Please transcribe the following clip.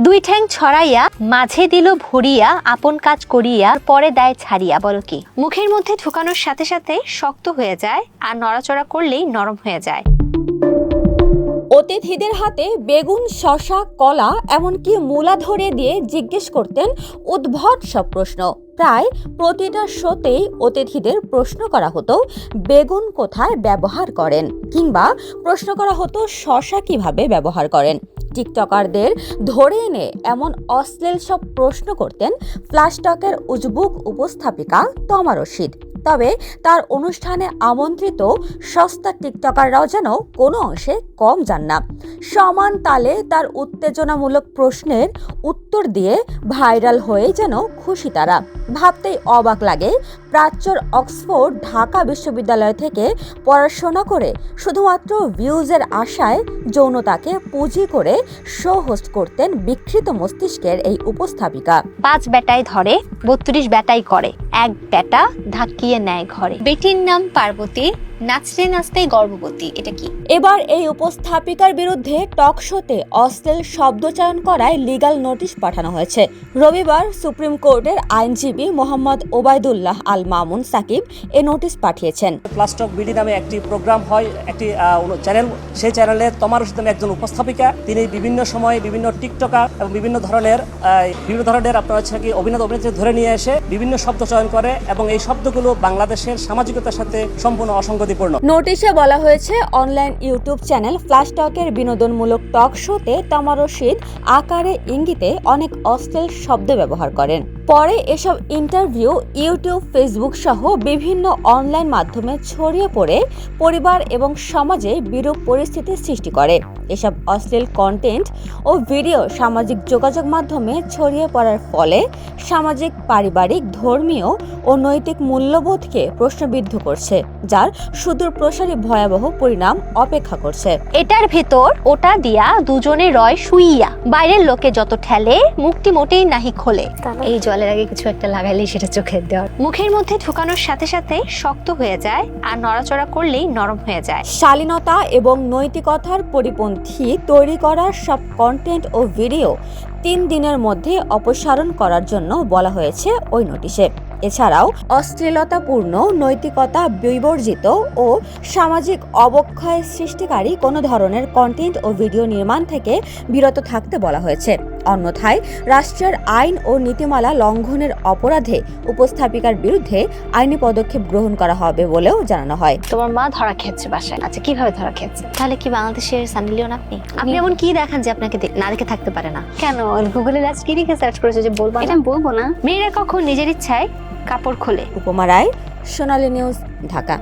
দুই ঠ্যাং ছড়াইয়া, মাঝে দিল ভরিয়া, আপন কাজ করিয়া, পরে দেয় ছাড়িয়া, বলো কি? মুখের মধ্যে ঢুকানোর সাথে সাথে শক্ত হয়ে যায় আর নড়াচড়া করলেই নরম হয়ে যায়। অতিথিদের হাতে বেগুন, শশা, কলা, এমনকি মূলা ধরে দিয়ে জিজ্ঞেস করতেন উদ্ভট সব প্রশ্ন। প্রায় প্রতিটা শোতেই অতিথিদের প্রশ্ন করা হতো, বেগুন কোথায় ব্যবহার করেন? কিংবা প্রশ্ন করা হতো, শশা কীভাবে ব্যবহার করেন? টিকটকারদের ধরে এনে এমন অশ্লীল সব প্রশ্ন করতেন ফ্লাশটকের উজবুক উপস্থাপিকা তমা রশিদ। তবে তার অনুষ্ঠানে আমন্ত্রিত সস্তা টিকটকাররাও যেন কোনো অংশে কম যান না। সমান তালে তার উত্তেজনামূলক প্রশ্নের উত্তর দিয়ে ভাইরাল হয়ে যেন খুশি তারা। ভাবতেই অবাক লাগে। প্রাচ্যর অক্সফোর্ড ঢাকা বিশ্ববিদ্যালয় থেকে পড়াশোনা করে শুধুমাত্র ভিউজের আশায় যৌনতাকে পুঁজি করে শো হোস্ট করতেন বিকৃত মস্তিষ্কের এই উপস্থাপিকা। পাঁচ বেটায় ধরে বত্রিশ বেটাই করে। এক বেটা ধাক্কিয়ে নেয় ঘরে। বেটির নাম পার্বতী। নাচতে নাচতেই গর্ভবতী এটা কি? এবার এই উপস্থাপিকার বিরুদ্ধে টক শোতে অশ্লীল শব্দচয়ন করায় লিগ্যাল নোটিশ পাঠানো হয়েছে। রবিবার সুপ্রিম কোর্টের আইনজীবী মোহাম্মদ ওবায়দুল্লাহ আল মামুন সাকিব এ নোটিশ পাঠিয়েছেন। প্লাস্টক বিডি নামে একটি প্রোগ্রাম হয় একটি চ্যানেল সেই চ্যানেলে তোমার নামে একজন উপস্থাপিকা। তিনি বিভিন্ন সময়ে বিভিন্ন টিকটকার এবং বিভিন্ন ধরনের বিভিন্ন ধরনের আপনার হচ্ছে কি অভিনেতা অভিনেত্রী ধরে নিয়ে এসে বিভিন্ন শব্দ চয়ন করে এবং এই শব্দগুলো বাংলাদেশের সামাজিকতার সাথে সম্পূর্ণ অসঙ্গতিপূর্ণ নোটিশে বলা হয়েছে, অনলাইন ইউটিউব চ্যানেল ফ্ল্যাশ টকের বিনোদনমূলক টক শোতে তামার রশিদ আকারে ইঙ্গিতে অনেক অশ্লীল শব্দ ব্যবহার করেন। পরে এসব ইন্টারভিউ ইউটিউব ফেসবুক সহ বিভিন্ন অনলাইন মাধ্যমে ছড়িয়ে পড়ে পরিবার এবং সমাজে বিরূপ পরিস্থিতির সৃষ্টি করে। এসব অশ্লীল কন্টেন্ট ও ভিডিও সামাজিক যোগাযোগ মাধ্যমে ছড়িয়ে পড়ার ফলে সামাজিক পারিবারিক ধর্মীয় ও নৈতিক মূল্যবোধকে প্রশ্নবিদ্ধ করছে যার সুদূর প্রসারী ভয়াবহ পরিণাম অপেক্ষা করছে। এটার ভেতর ওটা দিয়া দুজনে রয় শুইয়া বাইরের লোকে যত ঠেলে মুক্তি মোটেই নাহি খোলে। এই জলের আগে কিছু একটা লাগাইলেই সেটা চোখে দেওয়ার। মুখের মধ্যে ঢুকানোর সাথে সাথে শক্ত হয়ে যায় আর নড়াচড়া করলেই নরম হয়ে যায়। শালীনতা এবং নৈতিকতার পরিপন্থী তৈরি করার সব কন্টেন্ট ও ভিডিও তিন দিনের মধ্যে অপসারণ করার জন্য বলা হয়েছে ওই নোটিশে। এছাড়াও অশ্লীলতাপূর্ণ নৈতিকতা বিবর্জিত ও সামাজিক অবক্ষয় সৃষ্টিকারী কোনো ধরনের কন্টেন্ট ও ভিডিও নির্মাণ থেকে বিরত থাকতে বলা হয়েছে। অন্যথায় রাষ্ট্রের আইন ও নীতিমালা লঙ্ঘনের অপরাধে উপস্থাপিকার বিরুদ্ধে আইনি পদক্ষেপ গ্রহণ করা হবে বলেও জানানো হয়। তোমার মা ধরা খেয়েছে বাসায়। আচ্ছা কীভাবে ধরা খেয়েছে? তাহলে কি বাংলাদেশের সানি লিওন আপনি? আপনি এমন কি দেখান যে আপনাকে না দেখে থাকতে পারে না? কেন? গুগলে লাস্ট কি লিখে সার্চ করেছে যে বলব এটা বলব না। মেয়েরা কখন নিজের ইচ্ছায় কাপড় খোলে। উপমা রায় সোনালী নিউজ ঢাকা।